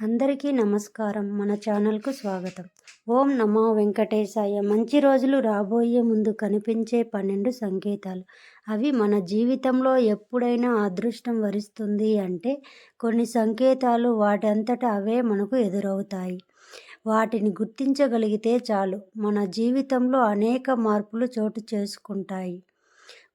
అందరికీ నమస్కారం. మన ఛానల్కు స్వాగతం. ఓం నమో వెంకటేశాయ. మంచి రోజులు రాబోయే ముందు కనిపించే పన్నెండు సంకేతాలు. అవి మన జీవితంలో ఎప్పుడైనా అదృష్టం వరిస్తుంది అంటే కొన్ని సంకేతాలు వాటంతట అవే మనకు ఎదురవుతాయి. వాటిని గుర్తించగలిగితే చాలు. మన జీవితంలో అనేక మార్పులు చోటు చేసుకుంటాయి.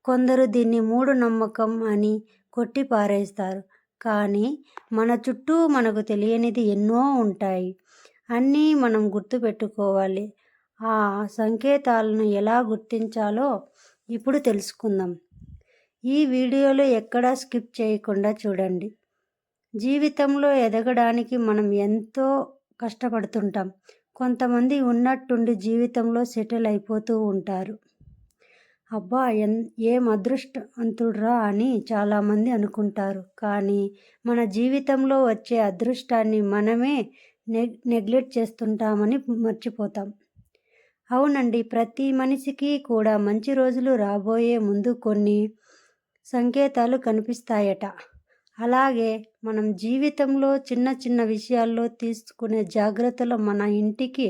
కొందరు దీన్ని మూడు నమ్మకం అని కొట్టి పారేస్తారు కానీ మన చుట్టూ మనకు తెలియనిది ఎన్నో ఉంటాయి. అన్నీ మనం గుర్తుపెట్టుకోవాలి. ఆ సంకేతాలను ఎలా గుర్తించాలో ఇప్పుడు తెలుసుకుందాం. ఈ వీడియోలో ఎక్కడా స్కిప్ చేయకుండా చూడండి. జీవితంలో ఎదగడానికి మనం ఎంతో కష్టపడుతుంటాం. కొంతమంది ఉన్నట్టుండి జీవితంలో సెటిల్ అయిపోతూ ఉంటారు. అబ్బా ఎన్ ఏం అదృష్టవంతుడ్రా అని చాలామంది అనుకుంటారు. కానీ మన జీవితంలో వచ్చే అదృష్టాన్ని మనమే నెగ్ నెగ్లెక్ట్ చేస్తుంటామని మర్చిపోతాం. అవునండి ప్రతి మనిషికి కూడా మంచి రోజులు రాబోయే ముందు కొన్ని సంకేతాలు కనిపిస్తాయట. అలాగే మనం జీవితంలో చిన్న చిన్న విషయాల్లో తీసుకునే జాగ్రత్తలు మన ఇంటికి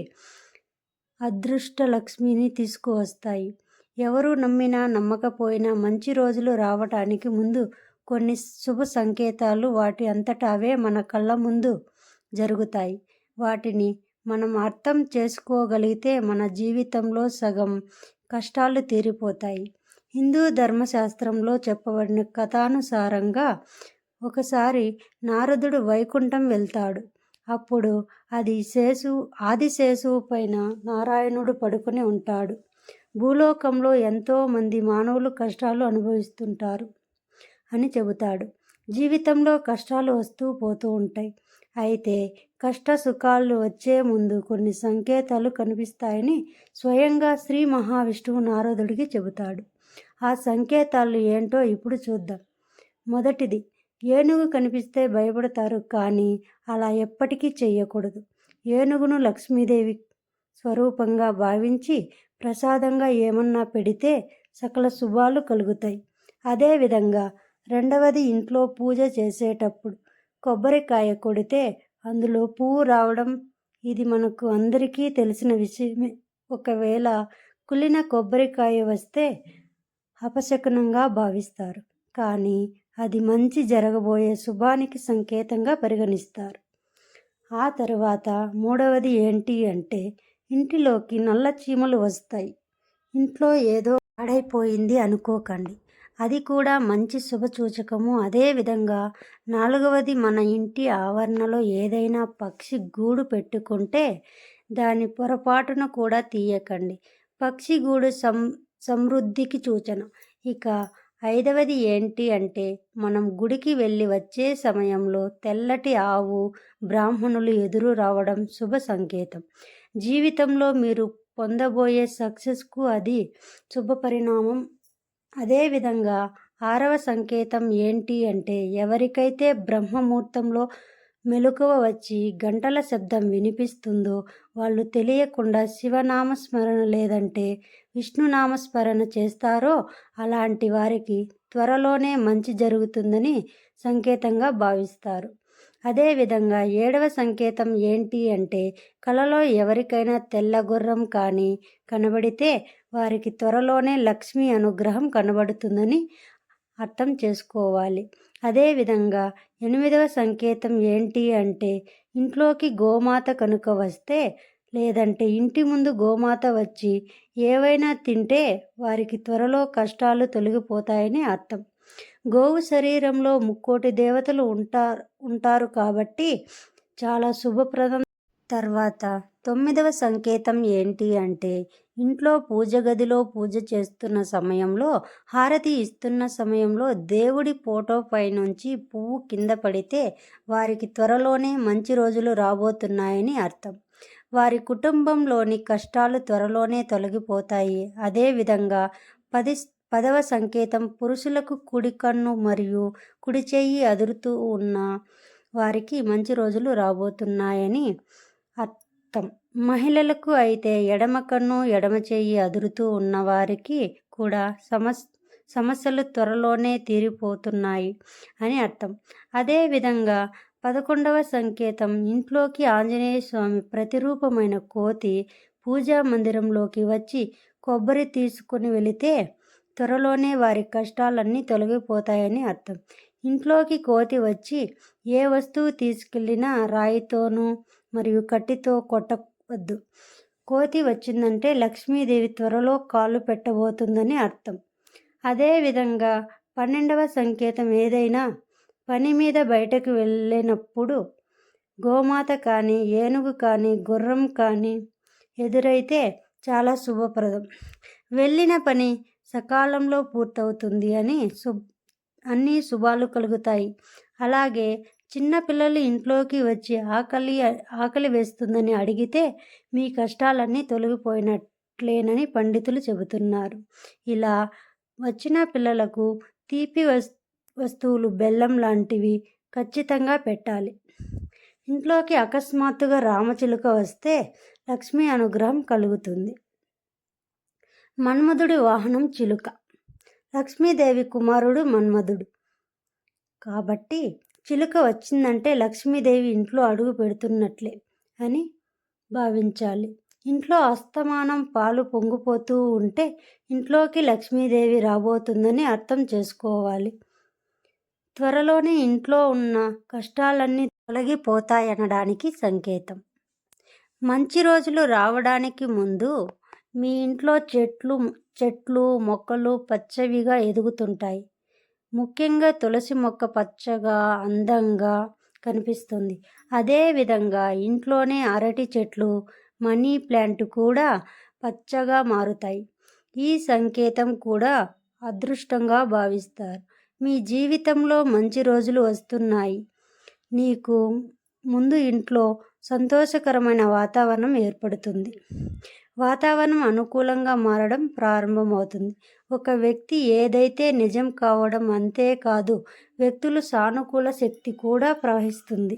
అదృష్ట లక్ష్మిని తీసుకువస్తాయి. ఎవరు నమ్మినా నమ్మకపోయినా మంచి రోజులు రావటానికి ముందు కొన్ని శుభ సంకేతాలు వాటి అంతటా అవే మన కళ్ళ ముందు జరుగుతాయి. వాటిని మనం అర్థం చేసుకోగలిగితే మన జీవితంలో సగం కష్టాలు తీరిపోతాయి. హిందూ ధర్మశాస్త్రంలో చెప్పబడిన కథానుసారంగా ఒకసారి నారదుడు వైకుంఠం వెళ్తాడు. అప్పుడు అది శేషు ఆదిశేషువు పైన నారాయణుడు పడుకుని ఉంటాడు. భూలోకంలో ఎంతోమంది మానవులు కష్టాలు అనుభవిస్తుంటారు అని చెబుతాడు. జీవితంలో కష్టాలు వస్తూ పోతూ ఉంటాయి. అయితే కష్ట సుఖాలు వచ్చే ముందు కొన్ని సంకేతాలు కనిపిస్తాయని స్వయంగా శ్రీ మహావిష్ణువు నారదుడికి చెబుతాడు. ఆ సంకేతాలు ఏంటో ఇప్పుడు చూద్దాం. మొదటిది ఏనుగు కనిపిస్తే భయపడతారు కానీ అలా ఎప్పటికీ చేయకూడదు ఏనుగును లక్ష్మీదేవి స్వరూపంగా భావించి ప్రసాదంగా ఏమన్నా పెడితే సకల శుభాలు కలుగుతాయి. అదేవిధంగా రెండవది ఇంట్లో పూజ చేసేటప్పుడు కొబ్బరికాయ కొడితే అందులో పువ్వు రావడం ఇది మనకు అందరికీ తెలిసిన విషయమే. ఒకవేళ కులిన కొబ్బరికాయ వస్తే అపశకునంగా భావిస్తారు. కానీ అది మంచి జరగబోయే శుభానికి సంకేతంగా పరిగణిస్తారు. ఆ తర్వాత మూడవది ఏంటి అంటే ఇంటిలోకి నల్ల చీమలు వస్తాయి. ఇంట్లో ఏదో పాడైపోయింది అనుకోకండి. అది కూడా మంచి శుభసూచకము అదేవిధంగా నాలుగవది మన ఇంటి ఆవరణలో ఏదైనా పక్షి గూడు పెట్టుకుంటే దాని పొరపాటున కూడా తీయకండి. పక్షి గూడు సం సమృద్ధికి సూచన. ఇక ఐదవది ఏంటి అంటే మనం గుడికి వెళ్ళి వచ్చే సమయంలో తెల్లటి ఆవు బ్రాహ్మణులు ఎదురు రావడం శుభ సంకేతం. జీవితంలో మీరు పొందబోయే సక్సెస్కు అది శుభ పరిణామం. అదేవిధంగా ఆరవ సంకేతం ఏంటి అంటే ఎవరికైతే బ్రహ్మముహూర్తంలో మెలకువ వచ్చి గంటల శబ్దం వినిపిస్తుందో వాళ్ళు తెలియకుండా శివనామస్మరణ లేదంటే విష్ణునామస్మరణ చేస్తారో అలాంటి వారికి త్వరలోనే మంచి జరుగుతుందని సంకేతంగా భావిస్తారు. అదేవిధంగా ఏడవ సంకేతం ఏంటి అంటే కలలో ఎవరికైనా తెల్ల గుర్రం కానీ కనబడితే వారికి త్వరలోనే లక్ష్మి అనుగ్రహం కనబడుతుందని అర్థం చేసుకోవాలి. అదేవిధంగా ఎనిమిదవ సంకేతం ఏంటి అంటే ఇంట్లోకి గోమాత కనుక వస్తే లేదంటే ఇంటి ముందు గోమాత వచ్చి ఏవైనా తింటే వారికి త్వరలో కష్టాలు తొలగిపోతాయని అర్థం. గోవు శరీరంలో ముక్కోటి దేవతలు ఉంటారు ఉంటారు కాబట్టి చాలా శుభప్రదం. తర్వాత తొమ్మిదవ సంకేతం ఏంటి అంటే ఇంట్లో పూజ గదిలో పూజ చేస్తున్న సమయంలో హారతి ఇస్తున్న సమయంలో దేవుడి ఫోటో పైనుంచి పువ్వు కింద పడితే వారికి త్వరలోనే మంచి రోజులు రాబోతున్నాయని అర్థం. వారి కుటుంబంలోని కష్టాలు త్వరలోనే తొలగిపోతాయి. అదేవిధంగా పది పదవ సంకేతం పురుషులకు కుడి కన్ను మరియు కుడి చెయ్యి అదురుతూ ఉన్న వారికి మంచి రోజులు రాబోతున్నాయని అర్థం. మహిళలకు అయితే ఎడమ కన్ను ఎడమ చెయ్యి అదురుతూ ఉన్న వారికి కూడా సమస్ సమస్యలు త్వరలోనే తీరిపోతున్నాయి అని అర్థం. అదేవిధంగా పదకొండవ సంకేతం ఇంట్లోకి ఆంజనేయ స్వామి ప్రతిరూపమైన కోతి పూజా మందిరంలోకి వచ్చి కొబ్బరి తీసుకుని వెళితే త్వరలోనే వారి కష్టాలన్నీ తొలగిపోతాయని అర్థం. ఇంట్లోకి కోతి వచ్చి ఏ వస్తువు తీసుకెళ్ళినా రాయితోనూ మరియు కట్టితో కొట్టవద్దు. కోతి వచ్చిందంటే లక్ష్మీదేవి త్వరలో కాళ్ళు పెట్టబోతుందని అర్థం. అదేవిధంగా పన్నెండవ సంకేతం ఏదైనా పని మీద బయటకు వెళ్ళినప్పుడు గోమాత కానీ ఏనుగు కానీ గుర్రం కానీ ఎదురైతే చాలా శుభప్రదం. వెళ్ళిన పని సకాలంలో పూర్తవుతుంది అని సు అన్ని శుభాలు కలుగుతాయి. అలాగే చిన్నపిల్లలు ఇంట్లోకి వచ్చి ఆకలి ఆకలి వేస్తుందని అడిగితే మీ కష్టాలన్నీ తొలగిపోయినట్లేనని పండితులు చెబుతున్నారు. ఇలా వచ్చిన పిల్లలకు తీపి వస్ వస్తువులు బెల్లం లాంటివి ఖచ్చితంగా పెట్టాలి. ఇంట్లోకి అకస్మాత్తుగా రామచిలుక వస్తే లక్ష్మీ అనుగ్రహం కలుగుతుంది. మన్మధుడి వాహనం చిలుక. లక్ష్మీదేవి కుమారుడు మన్మధుడు. కాబట్టి చిలుక వచ్చిందంటే లక్ష్మీదేవి ఇంట్లో అడుగు పెడుతున్నట్లే అని భావించాలి. ఇంట్లో అస్తమానం పాలు పొంగిపోతూ ఉంటే ఇంట్లోకి లక్ష్మీదేవి రాబోతుందని అర్థం చేసుకోవాలి. త్వరలోనే ఇంట్లో ఉన్న కష్టాలన్నీ తొలగిపోతాయనడానికి సంకేతం. మంచి రోజులు రావడానికి ముందు మీ ఇంట్లో చెట్లు చెట్లు మొక్కలు పచ్చవిగా ఎదుగుతుంటాయి. ముఖ్యంగా తులసి మొక్క పచ్చగా అందంగా కనిపిస్తుంది. అదేవిధంగా ఇంట్లోనే అరటి చెట్లు మనీ ప్లాంట్ కూడా పచ్చగా మారుతాయి. ఈ సంకేతం కూడా అదృష్టంగా భావిస్తారు. మీ జీవితంలో మంచి రోజులు వస్తున్నాయి. నీకు ముందు ఇంట్లో సంతోషకరమైన వాతావరణం ఏర్పడుతుంది. వాతావరణం అనుకూలంగా మారడం ప్రారంభమవుతుంది. ఒక వ్యక్తి ఏదైతే నిజం కావడం అంతేకాదు వ్యక్తులు సానుకూల శక్తి కూడా ప్రవహిస్తుంది.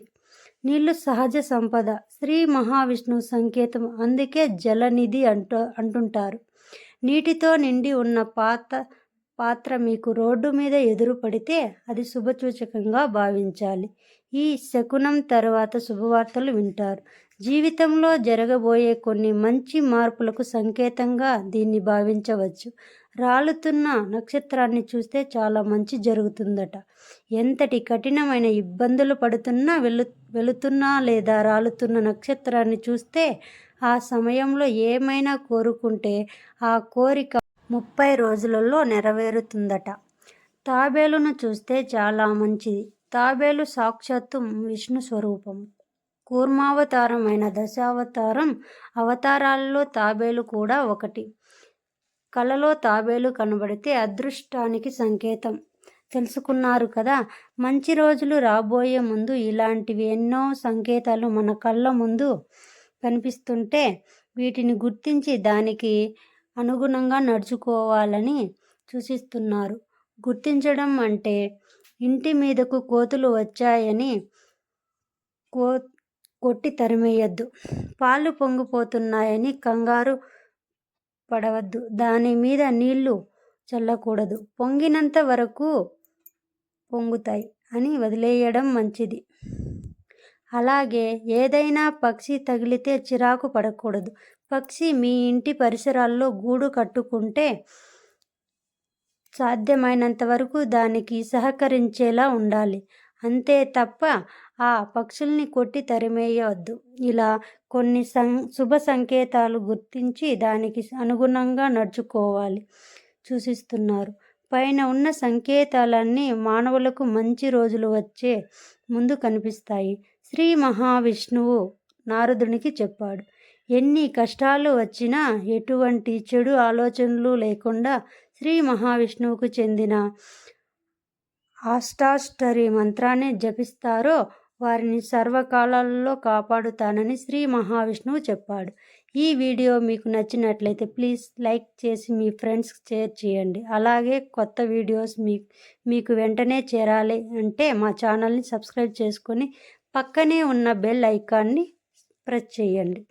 నీళ్ళు సహజ సంపద శ్రీ మహావిష్ణువు సంకేతం అందుకే జలనిధి అంటూ అంటుంటారు. నీటితో నిండి ఉన్న పాత పాత్ర మీకు రోడ్డు మీద ఎదురు పడితే అది శుభసూచకంగా భావించాలి. ఈ శకునం తర్వాత శుభవార్తలు వింటారు. జీవితంలో జరగబోయే కొన్ని మంచి మార్పులకు సంకేతంగా దీన్ని భావించవచ్చు. రాలుతున్న నక్షత్రాన్ని చూస్తే చాలా మంచి జరుగుతుందట. ఎంతటి కఠినమైన ఇబ్బందులు పడుతున్నా వెలు వెళుతున్నా లేదా రాలుతున్న నక్షత్రాన్ని చూస్తే ఆ సమయంలో ఏమైనా కోరుకుంటే ఆ కోరిక ముప్పై రోజులలో నెరవేరుతుందట. తాబేలును చూస్తే చాలా మంచిది. తాబేలు సాక్షాత్తు విష్ణు స్వరూపం. కూర్మావతారమైన దశావతారం అవతారాల్లో తాబేలు కూడా ఒకటి. కలలో తాబేలు కనబడితే అదృష్టానికి సంకేతం. తెలుసుకున్నారు కదా మంచి రోజులు రాబోయే ముందు ఇలాంటివి ఎన్నో సంకేతాలు మన కళ్ళ ముందు కనిపిస్తుంటే వీటిని గుర్తించి దానికి అనుగుణంగా నడుచుకోవాలని సూచిస్తున్నారు. గుర్తించడం అంటే ఇంటి మీదకు కోతులు వచ్చాయని కో కొట్టి తరిమేయద్దు. పాలు పొంగిపోతున్నాయని కంగారు పడవద్దు. దాని మీద నీళ్ళు చల్లకూడదు. పొంగినంత వరకు పొంగుతాయి అని వదిలేయడం మంచిది. అలాగే ఏదైనా పక్షి తగిలితే చిరాకు పడకూడదు. పక్షి మీ ఇంటి పరిసరాల్లో గూడు కట్టుకుంటే సాధ్యమైనంత వరకు దానికి సహకరించేలా ఉండాలి. అంతే తప్ప ఆ పక్షుల్ని కొట్టి తరిమేయవద్దు. ఇలా కొన్ని సం శుభ సంకేతాలు గుర్తించి దానికి అనుగుణంగా నడుచుకోవాలి సూచిస్తున్నారు. పైన ఉన్న సంకేతాలన్నీ మానవులకు మంచి రోజులు వచ్చే ముందు కనిపిస్తాయి. శ్రీ మహావిష్ణువు నారదునికి చెప్పాడు. ఎన్ని కష్టాలు వచ్చినా ఎటువంటి చెడు ఆలోచనలు లేకుండా శ్రీ మహావిష్ణువుకు చెందిన ఆష్టాష్టరి మంత్రాన్ని జపిస్తారో వారిని సర్వకాలాల్లో కాపాడుతానని శ్రీ మహావిష్ణువు చెప్పాడు. ఈ వీడియో మీకు నచ్చినట్లయితే ప్లీజ్ లైక్ చేసి మీ ఫ్రెండ్స్కి షేర్ చేయండి. అలాగే కొత్త వీడియోస్ మీ మీకు వెంటనే చేరాలి అంటే మా ఛానల్ని సబ్స్క్రైబ్ చేసుకొని పక్కనే ఉన్న బెల్ ఐకాన్ని ప్రెస్ చేయండి.